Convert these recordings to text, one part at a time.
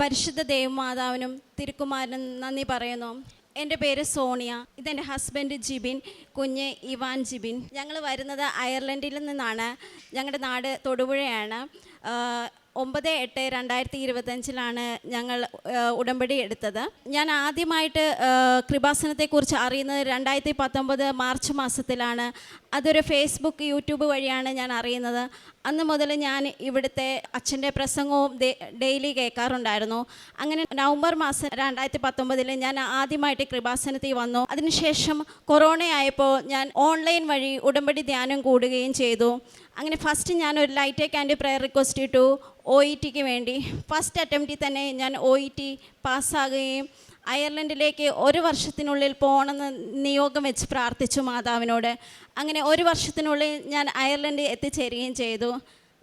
പരിശുദ്ധ ദേവമാതാവിനും തിരുക്കുമാരനും നന്ദി പറയുന്നു. എന്റെ പേര് സോണിയ. ഇതെന്റെ ഹസ്ബൻഡ് ജിബിൻ കുഞ്ഞ് ഇവാൻ ജിബിൻ. ഞങ്ങൾ വരുന്നത് അയർലൻഡിൽ നിന്നാണ്. ഞങ്ങളുടെ നാട് തൊടുപുഴയാണ്. ഒമ്പത് എട്ട് രണ്ടായിരത്തി ഇരുപത്തഞ്ചിലാണ് ഞങ്ങൾ ഉടമ്പടി എടുത്തത്. ഞാൻ ആദ്യമായിട്ട് കൃപാസനത്തെക്കുറിച്ച് അറിയുന്നത് രണ്ടായിരത്തി പത്തൊമ്പത് മാർച്ച് മാസത്തിലാണ്. അതൊരു ഫേസ്ബുക്ക് യൂട്യൂബ് വഴിയാണ് ഞാൻ അറിയുന്നത്. അന്ന് മുതൽ ഞാൻ ഇവിടുത്തെ അച്ഛന്റെ പ്രസംഗവും ഡെയിലി കേൾക്കാറുണ്ടായിരുന്നു. അങ്ങനെ നവംബർ മാസം രണ്ടായിരത്തി പത്തൊമ്പതിൽ ഞാൻ ആദ്യമായിട്ട് കൃപാസനത്തിൽ വന്നു. അതിനുശേഷം കൊറോണ ആയപ്പോൾ ഞാൻ ഓൺലൈൻ വഴി ഉടമ്പടി ധ്യാനം കൂടുകയും ചെയ്തു. അങ്ങനെ ഫസ്റ്റ് ഞാൻ ഒരു ലൈറ്റ് ആൻഡ് പ്രയർ റിക്വസ്റ്റ് ഇട്ടു. ഒ ഇ ടിക്ക് വേണ്ടി. ഫസ്റ്റ് അറ്റംപ്റ്റിൽ തന്നെ ഞാൻ ഒ ഇ ടി പാസ്സാകുകയും അയർലൻഡിലേക്ക് ഒരു വർഷത്തിനുള്ളിൽ പോകണമെന്ന് നിയോഗം വെച്ച് പ്രാർത്ഥിച്ചു മാതാവിനോട്. അങ്ങനെ ഒരു വർഷത്തിനുള്ളിൽ ഞാൻ അയർലൻഡിൽ എത്തിച്ചേരുകയും ചെയ്തു.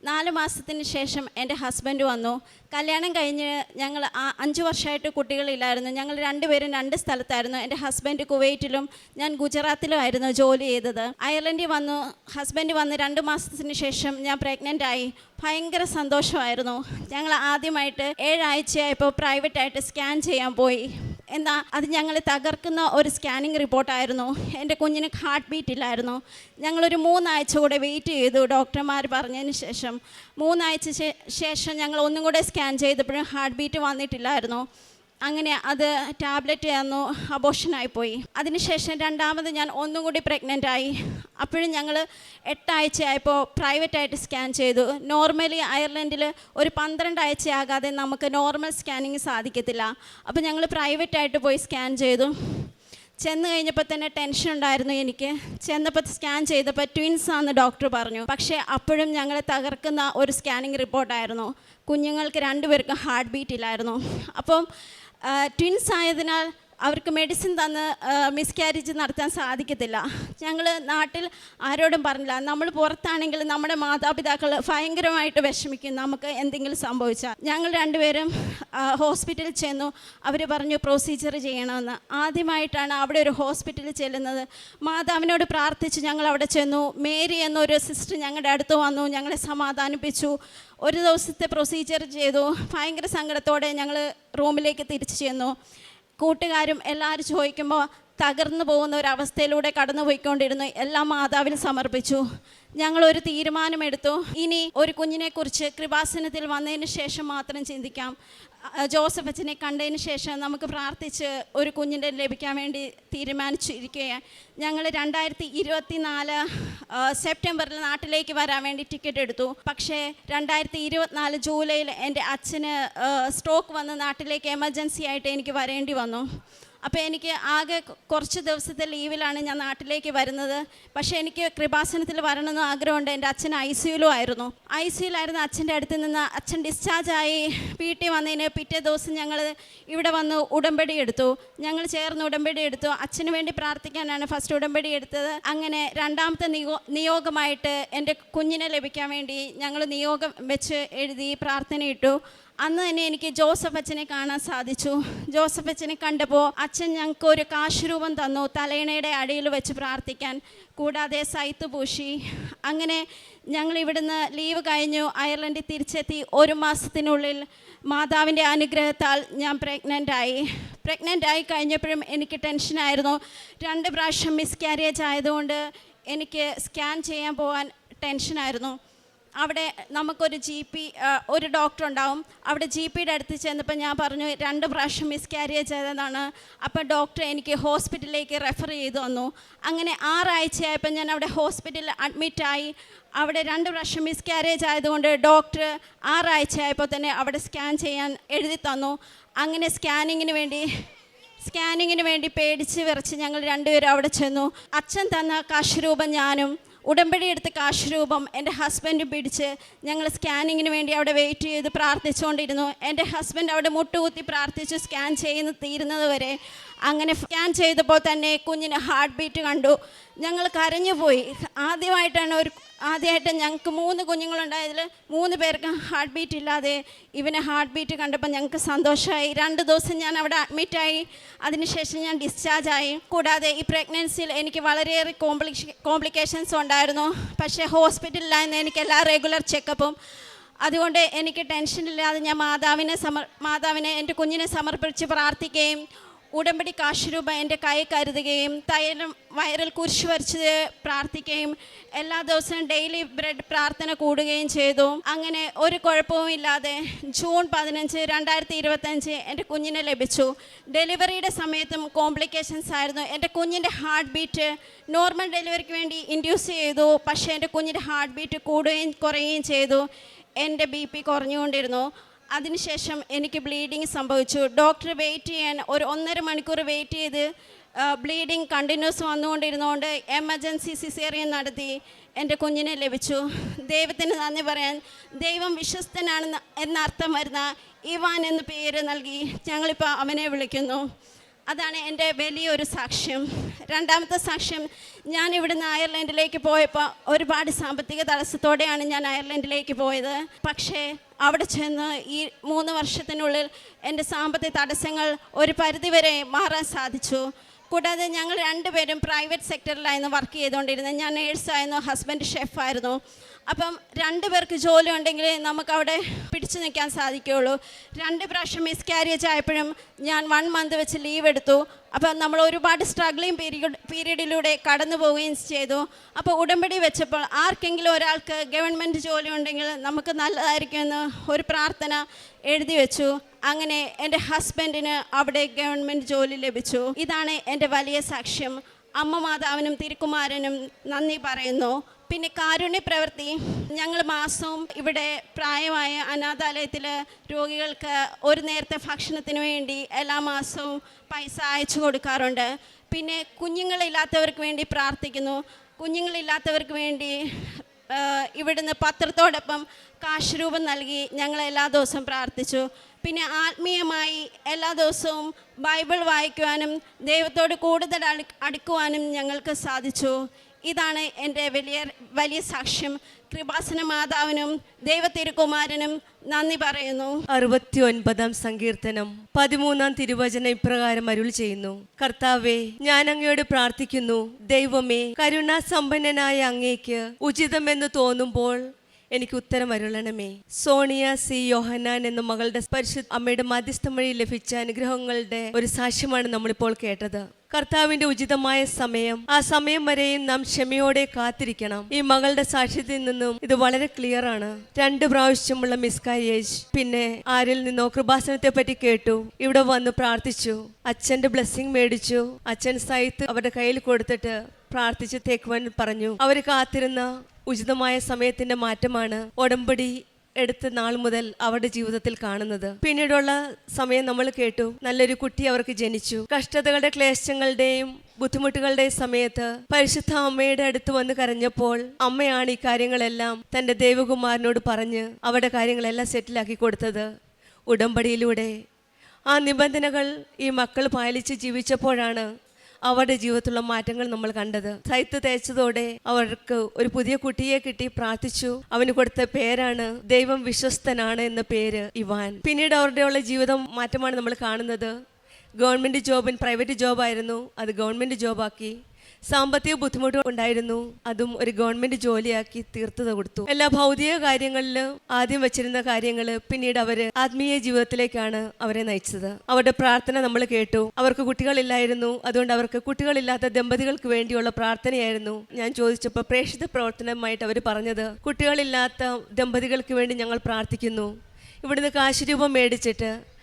നാല് മാസത്തിന് ശേഷം എന്റെ ഹസ്ബൻഡ് വന്നു. കല്യാണം കഴിഞ്ഞ് ഞങ്ങൾ അഞ്ച് വർഷമായിട്ട് കുട്ടികളില്ലായിരുന്നു. ഞങ്ങൾ രണ്ടുപേരും രണ്ട് സ്ഥലത്തായിരുന്നു. എന്റെ ഹസ്ബൻഡ് കുവൈറ്റിലും ഞാൻ ഗുജറാത്തിലും ആയിരുന്നു ജോലി ചെയ്തത്. അയർലൻഡിൽ വന്നു. ഹസ്ബൻഡ് വന്ന് രണ്ട് മാസത്തിന് ശേഷം ഞാൻ പ്രഗ്നന്റ് ആയി. ഭയങ്കര സന്തോഷമായിരുന്നു. ഞങ്ങൾ ആദ്യമായിട്ട് ഏഴാഴ്ചയായപ്പോൾ പ്രൈവറ്റായിട്ട് സ്കാൻ ചെയ്യാൻ പോയി. എന്നാൽ അത് ഞങ്ങളെ തകർക്കുന്ന ഒരു സ്കാനിങ് റിപ്പോർട്ടായിരുന്നു എന്റെ കുഞ്ഞിന് ഹാർട്ട് ബീറ്റ് ഇല്ലായിരുന്നു. ഞങ്ങളൊരു മൂന്നാഴ്ച കൂടെ വെയിറ്റ് ചെയ്തു. ഡോക്ടർമാർ പറഞ്ഞതിന് ശേഷം മൂന്നാഴ്ച ശേഷം ഞങ്ങൾ ഒന്നും കൂടെ സ്കാൻ ചെയ്തപ്പോഴും ഹാർട്ട് ബീറ്റ് വന്നിട്ടില്ലായിരുന്നു. അങ്ങനെ അത് ടാബ്ലറ്റ് തന്നു അബോഷനായിപ്പോയി അതിനുശേഷം രണ്ടാമത് ഞാൻ ഒന്നും കൂടി പ്രഗ്നന്റ് ആയി. അപ്പോഴും ഞങ്ങൾ എട്ടാഴ്ചയായപ്പോൾ പ്രൈവറ്റായിട്ട് സ്കാൻ ചെയ്തു. നോർമലി അയർലൻഡിൽ ഒരു പന്ത്രണ്ട് ആഴ്ചയാകാതെ നമുക്ക് നോർമൽ സ്കാനിങ് സാധിക്കത്തില്ല. അപ്പോൾ ഞങ്ങൾ പ്രൈവറ്റായിട്ട് പോയി സ്കാൻ ചെയ്തു. ചെന്ന് കഴിഞ്ഞപ്പോൾ തന്നെ ടെൻഷൻ ഉണ്ടായിരുന്നു എനിക്ക്. ചെന്നപ്പോൾ സ്കാൻ ചെയ്തപ്പോൾ ട്വിൻസ് ആണെന്ന് ഡോക്ടർ പറഞ്ഞു. പക്ഷേ അപ്പോഴും ഞങ്ങളെ തകർക്കുന്ന ഒരു സ്കാനിങ് റിപ്പോർട്ടായിരുന്നു കുഞ്ഞുങ്ങൾക്ക് രണ്ടുപേർക്കും ഹാർട്ട് ബീറ്റ് ഇല്ലായിരുന്നു. അപ്പം ട്വിൻസ് ആയതിനാൽ അവർക്ക് മെഡിസിൻ തന്ന് മിസ്കാരേജ് നടത്താൻ സാധിക്കത്തില്ല. ഞങ്ങൾ നാട്ടിൽ ആരോടും പറഞ്ഞില്ല. നമ്മൾ പുറത്താണെങ്കിൽ നമ്മുടെ മാതാപിതാക്കൾ ഭയങ്കരമായിട്ട് വിഷമിക്കും. നമുക്ക് എന്തെങ്കിലും സംഭവിച്ചാൽ. ഞങ്ങൾ രണ്ടുപേരും ഹോസ്പിറ്റലിൽ ചെന്നു. അവർ പറഞ്ഞു പ്രൊസീജിയർ ചെയ്യണമെന്ന്. ആദ്യമായിട്ടാണ് അവിടെ ഒരു ഹോസ്പിറ്റലിൽ ചെല്ലുന്നത്. മാതാവിനോട് പ്രാർത്ഥിച്ച് ഞങ്ങൾ അവിടെ ചെന്നു. മേരി എന്നൊരു സിസ്റ്റർ ഞങ്ങളുടെ അടുത്ത് വന്നു ഞങ്ങളെ സമാധാനിപ്പിച്ചു. ഒരു ദിവസത്തെ പ്രൊസീജിയർ ചെയ്തു. ഭയങ്കര സങ്കടത്തോടെ ഞങ്ങൾ റൂമിലേക്ക് തിരിച്ചു ചെന്നു. കൂട്ടുകാരും എല്ലാവരും ചോദിക്കുമ്പോൾ തകർന്നു പോകുന്ന ഒരു അവസ്ഥയിലൂടെ കടന്നു പോയിക്കൊണ്ടിരുന്നു എല്ലാം മാതാവിന് സമർപ്പിച്ചു. ഞങ്ങൾ ഒരു തീരുമാനമെടുത്തു. ഇനി ഒരു കുഞ്ഞിനെക്കുറിച്ച് കൃപാസനത്തിൽ വന്നതിന് ശേഷം മാത്രം ചിന്തിക്കാം. ജോസഫ് അച്ഛനെ കണ്ടതിന് ശേഷം നമുക്ക് പ്രാർത്ഥിച്ച് ഒരു കുഞ്ഞിന്റെ ലഭിക്കാൻ വേണ്ടി തീരുമാനിച്ചിരിക്കുകയാണ്. ഞങ്ങൾ രണ്ടായിരത്തി ഇരുപത്തി നാല് സെപ്റ്റംബറിൽ നാട്ടിലേക്ക് വരാൻ വേണ്ടി ടിക്കറ്റ് എടുത്തു. പക്ഷേ രണ്ടായിരത്തി ഇരുപത്തിനാല് ജൂലൈയിൽ എന്റെ അച്ഛന് സ്ട്രോക്ക് വന്ന് നാട്ടിലേക്ക് എമർജൻസി ആയിട്ട് എനിക്ക് വരേണ്ടി വന്നു. അപ്പോൾ എനിക്ക് ആകെ കുറച്ച് ദിവസത്തെ ലീവിലാണ് ഞാൻ നാട്ടിലേക്ക് വരുന്നത്. പക്ഷേ എനിക്ക് കൃപാസനത്തിൽ വരണമെന്ന് ആഗ്രഹമുണ്ട്. എന്റെ അച്ഛൻ ഐ സിയുലും ആയിരുന്നു. ഐ സിയിലായിരുന്നു അച്ഛന്റെ അടുത്ത് നിന്ന് അച്ഛൻ ഡിസ്ചാർജായി വീട്ടിൽ വന്നതിന് പിറ്റേ ദിവസം ഞങ്ങൾ ഇവിടെ വന്ന് ഉടമ്പടി എടുത്തു. ഞങ്ങൾ ചേർന്ന് ഉടമ്പടി എടുത്തു. അച്ഛന് വേണ്ടി പ്രാർത്ഥിക്കാനാണ് ഫസ്റ്റ് ഉടമ്പടി എടുത്തത്. അങ്ങനെ രണ്ടാമത്തെ നിയോ നിയോഗമായിട്ട് എന്റെ കുഞ്ഞിനെ ലഭിക്കാൻ വേണ്ടി ഞങ്ങൾ നിയോഗം വെച്ച് എഴുതി പ്രാർത്ഥനയിട്ടു. അന്ന് തന്നെ എനിക്ക് ജോസഫ് അച്ഛനെ കാണാൻ സാധിച്ചു. ജോസഫ് അച്ഛനെ കണ്ടപ്പോൾ അച്ഛൻ ഞങ്ങൾക്ക് ഒരു കാശുരൂപം തന്നു തലയിണയുടെ അടിയിൽ വെച്ച് പ്രാർത്ഥിക്കാൻ കൂടാതെ സൈത്ത് പൂശി. അങ്ങനെ ഞങ്ങൾ ഇവിടുന്ന് ലീവ് കഴിഞ്ഞു അയർലൻഡിൽ തിരിച്ചെത്തി. ഒരു മാസത്തിനുള്ളിൽ മാതാവിന്റെ അനുഗ്രഹത്താൽ ഞാൻ പ്രഗ്നന്റ് ആയി. പ്രഗ്നന്റ് ആയി കഴിഞ്ഞപ്പോഴും എനിക്ക് ടെൻഷനായിരുന്നു രണ്ട് പ്രാവശ്യം മിസ്കാരേജ് ആയതുകൊണ്ട് എനിക്ക് സ്കാൻ ചെയ്യാൻ പോകാൻ ടെൻഷനായിരുന്നു അവിടെ നമുക്കൊരു ജി പി ഒരു ഡോക്ടർ ഉണ്ടാവും. അവിടെ ജി പിയുടെ അടുത്ത് ചെന്നപ്പോൾ ഞാൻ പറഞ്ഞു രണ്ട് പ്രാവശ്യം മിസ്കാരിയേജ് ചെയ്തതാണ് അപ്പോൾ ഡോക്ടർ എനിക്ക് ഹോസ്പിറ്റലിലേക്ക് റെഫർ ചെയ്തു തന്നു. അങ്ങനെ ആറാഴ്ചയായപ്പോൾ ഞാൻ അവിടെ ഹോസ്പിറ്റലിൽ അഡ്മിറ്റായി അവിടെ രണ്ട് പ്രാവശ്യം മിസ്കാരേജ് ആയതുകൊണ്ട് ഡോക്ടർ ആറാഴ്ചയായപ്പോൾ തന്നെ അവിടെ സ്കാൻ ചെയ്യാൻ എഴുതി തന്നു. അങ്ങനെ സ്കാനിങ്ങിന് വേണ്ടി സ്കാനിങ്ങിന് വേണ്ടി പേടിച്ച് വിറച്ച് ഞങ്ങൾ രണ്ടുപേരും അവിടെ ചെന്നു. അച്ഛൻ തന്ന കാശ് രൂപം ഞാനും ഉടമ്പടി എടുത്ത കാശുരൂപം എന്റെ ഹസ്ബൻഡ് പിടിച്ച് ഞങ്ങൾ സ്കാനിങ്ങിന് വേണ്ടി അവിടെ വെയിറ്റ് ചെയ്ത് പ്രാർത്ഥിച്ചുകൊണ്ടിരുന്നു. എന്റെ ഹസ്ബൻഡ് അവിടെ മുട്ടുകുത്തി പ്രാർത്ഥിച്ച് സ്കാൻ ചെയ്യുന്ന തീരുന്നത് വരെ അങ്ങനെ സ്കാൻ ചെയ്തപ്പോൾ തന്നെ കുഞ്ഞിന് ഹാർട്ട് ബീറ്റ് കണ്ടു. ഞങ്ങൾ കരഞ്ഞുപോയി. ആദ്യമായിട്ടാണ് ഒരു ആദ്യമായിട്ട് ഞങ്ങൾക്ക് മൂന്ന് കുഞ്ഞുങ്ങളുണ്ടായതിൽ മൂന്ന് പേർക്ക് ഹാർട്ട് ബീറ്റ് ഇല്ലാതെ ഇവനെ ഹാർട്ട് ബീറ്റ് കണ്ടപ്പോൾ ഞങ്ങൾക്ക് സന്തോഷമായി. രണ്ട് ദിവസം ഞാൻ അവിടെ അഡ്മിറ്റായി അതിനുശേഷം ഞാൻ ഡിസ്ചാർജ് ആയി. കൂടാതെ ഈ പ്രഗ്നൻസിയിൽ എനിക്ക് വളരെയേറെ കോംപ്ലിക് കോംപ്ലിക്കേഷൻസ് ഉണ്ടായിരുന്നു. പക്ഷേ ഹോസ്പിറ്റലിലായിരുന്നു എനിക്ക് എല്ലാ റെഗുലർ ചെക്കപ്പും അതുകൊണ്ട് എനിക്ക് ടെൻഷനില്ലാതെ ഞാൻ മാതാവിനെ സമർ മാതാവിനെ എന്റെ കുഞ്ഞിനെ സമർപ്പിച്ച് പ്രാർത്ഥിക്കുകയും ഉടമ്പടി കാശ് രൂപ എന്റെ കൈ കരുതുകയും തൈലം വയറിൽ കുരിശ് വരച്ച് പ്രാർത്ഥിക്കുകയും എല്ലാ ദിവസവും ഡെയിലി ബ്രെഡ് പ്രാർത്ഥന കൂടുകയും ചെയ്തു. അങ്ങനെ ഒരു കുഴപ്പവും ഇല്ലാതെ ജൂൺ പതിനഞ്ച് രണ്ടായിരത്തി ഇരുപത്തഞ്ച് എന്റെ കുഞ്ഞിനെ ലഭിച്ചു. ഡെലിവറിയുടെ സമയത്തും കോംപ്ലിക്കേഷൻസ് ആയിരുന്നു. എന്റെ കുഞ്ഞിന്റെ ഹാർട്ട് ബീറ്റ് നോർമൽ ഡെലിവറിക്ക് വേണ്ടി ഇൻഡ്യൂസ് ചെയ്തു. പക്ഷേ എന്റെ കുഞ്ഞിന്റെ ഹാർട്ട് ബീറ്റ് കൂടുകയും കുറയുകയും ചെയ്തു. എന്റെ ബി പി കുറഞ്ഞുകൊണ്ടിരുന്നു. അതിനുശേഷം എനിക്ക് ബ്ലീഡിങ് സംഭവിച്ചു. ഡോക്ടർ വെയിറ്റ് ചെയ്യാൻ ഒരു ഒന്നര മണിക്കൂർ വെയിറ്റ് ചെയ്ത് ബ്ലീഡിങ് കണ്ടിന്യൂസ് വന്നുകൊണ്ടിരുന്നുകൊണ്ട് എമർജൻസി സിസേറിയൻ നടത്തി എന്റെ കുഞ്ഞിനെ ലഭിച്ചു. ദൈവത്തിന് നന്ദി പറയാൻ. ദൈവം വിശ്വസ്തനാണെന്ന് എന്നർത്ഥം വരുന്ന ഇവാൻ എന്ന പേര് നൽകി ഞങ്ങളിപ്പോൾ അവനെ വിളിക്കുന്നു. അതാണ് എന്റെ വലിയൊരു സാക്ഷ്യം. രണ്ടാമത്തെ സാക്ഷ്യം ഞാൻ ഇവിടുന്ന് അയർലൻഡിലേക്ക് പോയപ്പോൾ ഒരുപാട് സാമ്പത്തിക തടസ്സത്തോടെയാണ് ഞാൻ അയർലൻഡിലേക്ക് പോയത്. പക്ഷേ അവിടെ ചെന്ന് ഈ മൂന്ന് വർഷത്തിനുള്ളിൽ എന്റെ സാമ്പത്തിക തടസ്സങ്ങൾ ഒരു പരിധിവരെ മാറാൻ സാധിച്ചു. കൂടാതെ ഞങ്ങൾ രണ്ടുപേരും പ്രൈവറ്റ് സെക്ടറിലായിരുന്നു വർക്ക് ചെയ്തുകൊണ്ടിരുന്നത്. ഞാൻ നേഴ്സായിരുന്നു ഹസ്ബൻഡ് ഷെഫായിരുന്നു. അപ്പം രണ്ട് പേർക്ക് ജോലി ഉണ്ടെങ്കിൽ നമുക്ക് അവിടെ പിടിച്ചു നിൽക്കാൻ സാധിക്കുകയുള്ളൂ. രണ്ട് പ്രാവശ്യം മിസ്കാരേജ് ആയപ്പോഴും ഞാൻ വൺ മന്ത് വെച്ച് ലീവ് എടുത്തു. അപ്പം നമ്മൾ ഒരുപാട് സ്ട്രഗ്ലിങ് പീരീഡ് പീരീഡിലൂടെ കടന്നു പോവുകയും ചെയ്തു. അപ്പോൾ ഉടമ്പടി വെച്ചപ്പോൾ ആർക്കെങ്കിലും ഒരാൾക്ക് ഗവൺമെന്റ് ജോലി ഉണ്ടെങ്കിൽ നമുക്ക് നല്ലതായിരിക്കുമെന്ന് ഒരു പ്രാർത്ഥന എഴുതി വെച്ചു. അങ്ങനെ എന്റെ ഹസ്ബൻഡിന് അവിടെ ഗവൺമെന്റ് ജോലി ലഭിച്ചു. ഇതാണ് എന്റെ വലിയ സാക്ഷ്യം. അമ്മ മാതാവിനും തിരുക്കുമാരനും നന്ദി പറയുന്നു. പിന്നെ കാരുണ്യ പ്രവൃത്തി. ഞങ്ങൾ മാസവും ഇവിടെ പ്രായമായ അനാഥാലയത്തിൽ രോഗികൾക്ക് ഒരു നേരത്തെ ഭക്ഷണത്തിന് വേണ്ടി എല്ലാ മാസവും പൈസ അയച്ചു കൊടുക്കാറുണ്ട്. പിന്നെ കുഞ്ഞുങ്ങളില്ലാത്തവർക്ക് വേണ്ടി പ്രാർത്ഥിക്കുന്നു. കുഞ്ഞുങ്ങളില്ലാത്തവർക്ക് വേണ്ടി ഇവിടുന്ന് പത്രത്തോടൊപ്പം കാശ് രൂപം നൽകി ഞങ്ങൾ എല്ലാ ദിവസവും പ്രാർത്ഥിച്ചു. പിന്നെ ആത്മീയമായി എല്ലാ ദിവസവും ബൈബിൾ വായിക്കുവാനും ദൈവത്തോട് കൂടുതൽ അടുക്കുവാനും ഞങ്ങൾക്ക് സാധിച്ചു. ഇതാണ് എന്റെ വലിയ വലിയ സാക്ഷ്യം. കൃപാസന മാതാവിനും ദൈവത്തിരുകുമാരനും നന്ദി പറയുന്നു. അറുപത്തി ഒൻപതാം സങ്കീർത്തനം പതിമൂന്നാം തിരുവചനം ഇപ്രകാരം അരുൾ ചെയ്യുന്നു. കർത്താവെ ഞാൻ അങ്ങയോട് പ്രാർത്ഥിക്കുന്നു. ദൈവമേ കരുണാസമ്പന്നനായ അങ്ങേക്ക് ഉചിതമെന്ന് തോന്നുമ്പോൾ എനിക്ക് ഉത്തരം അരുളണമേ. സോണിയ സി. യോഹനാൻ എന്ന മകളുടെ പരിശുദ്ധ അമ്മയുടെ മധ്യസ്ഥം വഴി ലഭിച്ച അനുഗ്രഹങ്ങളുടെ ഒരു സാക്ഷ്യമാണ് നമ്മളിപ്പോൾ കേട്ടത്. കർത്താവിന്റെ ഉചിതമായ സമയം. ആ സമയം വരെയും നാം ക്ഷമയോടെ കാത്തിരിക്കണം. ഈ മകളുടെ സാക്ഷ്യത്തിൽ നിന്നും ഇത് വളരെ ക്ലിയർ ആണ്. രണ്ട് പ്രാവശ്യമുള്ള മിസ്കാരിയേജ് പിന്നെ ആരിൽ നിന്നോ കൃപാസനത്തെ പറ്റി കേട്ടു. ഇവിടെ വന്ന് പ്രാർത്ഥിച്ചു. അച്ഛന്റെ ബ്ലെസ്സിങ് മേടിച്ചു. അച്ഛൻ സൈത്ത് അവരുടെ കയ്യിൽ കൊടുത്തിട്ട് പ്രാർത്ഥിച്ച് തേക്കുവാൻ പറഞ്ഞു. അവർ കാത്തിരുന്ന ഉചിതമായ സമയത്തിന്റെ മാറ്റമാണ്. ഉടമ്പടി എടുത്ത നാൾ മുതൽ അവരുടെ ജീവിതത്തിൽ കാണുന്നത്. പിന്നീടുള്ള സമയം നമ്മൾ കേട്ടു നല്ലൊരു കുട്ടി അവർക്ക് ജനിച്ചു. കഷ്ടതകളുടെ ക്ലേശങ്ങളുടെയും ബുദ്ധിമുട്ടുകളുടെ സമയത്ത് പരിശുദ്ധ അമ്മയുടെ അടുത്ത് വന്ന് കരഞ്ഞപ്പോൾ അമ്മയാണ് ഈ കാര്യങ്ങളെല്ലാം തന്റെ ദേവകുമാരനോട് പറഞ്ഞ് അവരുടെ കാര്യങ്ങളെല്ലാം സെറ്റിലാക്കി കൊടുത്തത്. ഉടമ്പടിയിലൂടെ ആ നിബന്ധനകൾ ഈ മക്കൾ പാലിച്ച് ജീവിച്ചപ്പോഴാണ് അവരുടെ ജീവിതത്തിലുള്ള മാറ്റങ്ങൾ നമ്മൾ കണ്ടത്. സൈത്ത് തേച്ചതോടെ അവർക്ക് ഒരു പുതിയ കുട്ടിയെ കിട്ടി പ്രാർത്ഥിച്ചു. അവന് കൊടുത്ത പേരാണ് ദൈവം വിശ്വസ്തനാണ് എന്ന പേര് ഇവാൻ. പിന്നീട് അവരുടെയുള്ള ജീവിതം മാറ്റമാണ് നമ്മൾ കാണുന്നത്. ഗവൺമെന്റ് ജോബിൻ പ്രൈവറ്റ് ജോബായിരുന്നു അത് ഗവൺമെന്റ് ജോബാക്കി സാമ്പത്തിക ബുദ്ധിമുട്ട് ഉണ്ടായിരുന്നു. അതും ഒരു ഗവൺമെന്റ് ജോലിയാക്കി തീർത്തത് കൊടുത്തു. എല്ലാ ഭൗതിക കാര്യങ്ങളിലും ആദ്യം വെച്ചിരുന്ന കാര്യങ്ങൾ പിന്നീട് അവർ ആത്മീയ ജീവിതത്തിലേക്കാണ് അവരെ നയിച്ചത്. അവരുടെ പ്രാർത്ഥന നമ്മൾ കേട്ടു. അവർക്ക് കുട്ടികളില്ലായിരുന്നു. അതുകൊണ്ട് അവർക്ക് കുട്ടികളില്ലാത്ത ദമ്പതികൾക്ക് വേണ്ടിയുള്ള പ്രാർത്ഥനയായിരുന്നു ഞാൻ ചോദിച്ചപ്പോൾ പ്രേക്ഷിത പ്രവർത്തനമായിട്ട് അവർ പറഞ്ഞത്. കുട്ടികളില്ലാത്ത ദമ്പതികൾക്ക് വേണ്ടി ഞങ്ങൾ പ്രാർത്ഥിക്കുന്നു. ഇവിടുന്ന് കാശ് രൂപം മേടിച്ചിട്ട്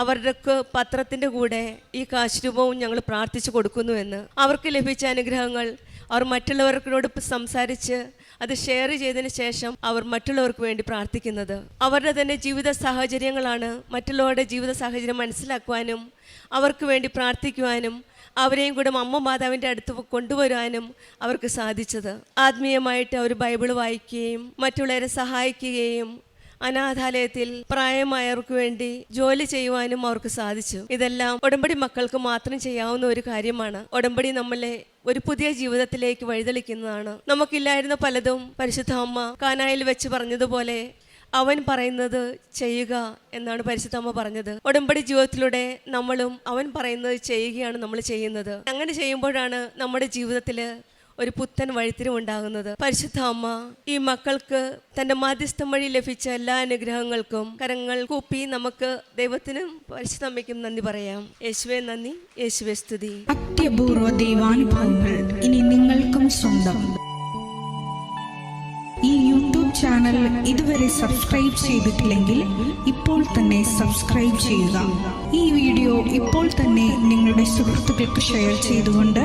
അവർക്ക് പത്രത്തിന്റെ കൂടെ ഈ കാശ് രൂപവും ഞങ്ങൾ പ്രാർത്ഥിച്ചു കൊടുക്കുന്നു എന്ന്. അവർക്ക് ലഭിച്ച അനുഗ്രഹങ്ങൾ അവർ മറ്റുള്ളവർക്കോട് സംസാരിച്ച് അത് ഷെയർ ചെയ്തതിന് ശേഷം അവർ മറ്റുള്ളവർക്ക് വേണ്ടി പ്രാർത്ഥിക്കുന്നത്. അവരുടെ തന്നെ ജീവിത സാഹചര്യങ്ങളാണ് മറ്റുള്ളവരുടെ ജീവിത സാഹചര്യം മനസ്സിലാക്കുവാനും അവർക്ക് വേണ്ടി പ്രാർത്ഥിക്കുവാനും അവരെയും കൂടെ അമ്മ മാതാവിന്റെ അടുത്ത് കൊണ്ടുവരുവാനും അവർക്ക് സാധിച്ചത്. ആത്മീയമായിട്ട് അവർ ബൈബിൾ വായിക്കുകയും മറ്റുള്ളവരെ സഹായിക്കുകയും അനാഥാലയത്തിൽ പ്രായമായവർക്ക് വേണ്ടി ജോലി ചെയ്യുവാനും അവർക്ക് സാധിച്ചു. ഇതെല്ലാം ഉടമ്പടി മക്കൾക്ക് മാത്രം ചെയ്യാവുന്ന ഒരു കാര്യമാണ്. ഉടമ്പടി നമ്മളെ ഒരു പുതിയ ജീവിതത്തിലേക്ക് വഴിതെളിക്കുന്നതാണ്. നമുക്കില്ലായിരുന്ന പലതും പരിശുദ്ധ അമ്മ കാനായിൽ വെച്ച് പറഞ്ഞതുപോലെ അവൻ പറയുന്നത് ചെയ്യുക എന്നാണ് പരിശുദ്ധമ്മ പറഞ്ഞത്. ഉടമ്പടി ജീവിതത്തിലൂടെ നമ്മളും അവൻ പറയുന്നത് ചെയ്യുകയാണ് നമ്മൾ ചെയ്യുന്നത്. അങ്ങനെ ചെയ്യുമ്പോഴാണ് നമ്മുടെ ജീവിതത്തിൽ ഒരു പുത്തൻ വഴിത്തിരിവുണ്ടാകുന്നത് പരിശുദ്ധ അമ്മ ഈ മക്കൾക്ക് തന്റെ മാധ്യസ്ഥം വഴി ലഭിച്ച എല്ലാ അനുഗ്രഹങ്ങൾക്കും കരങ്ങൾ കൂപ്പി നമുക്ക് ദൈവത്തിനും പരിശുദ്ധ അമ്മയ്ക്കും നന്ദി പറയാം. യേശുവേ നന്ദി. യേശുവെ സ്തുതി. അത്യപൂർവ ദൈവാനുഭവങ്ങൾ ഇനി നിങ്ങൾക്കും സ്വന്തം. ഈ യൂട്യൂബ് ചാനൽ ഇതുവരെ സബ്സ്ക്രൈബ് ചെയ്തിട്ടില്ലെങ്കിൽ ഇപ്പോൾ തന്നെ സബ്സ്ക്രൈബ് ചെയ്യുക. ഈ വീഡിയോ ഇപ്പോൾ തന്നെ നിങ്ങളുടെ സുഹൃത്തുക്കൾക്ക് ഷെയർ ചെയ്തുകൊണ്ട്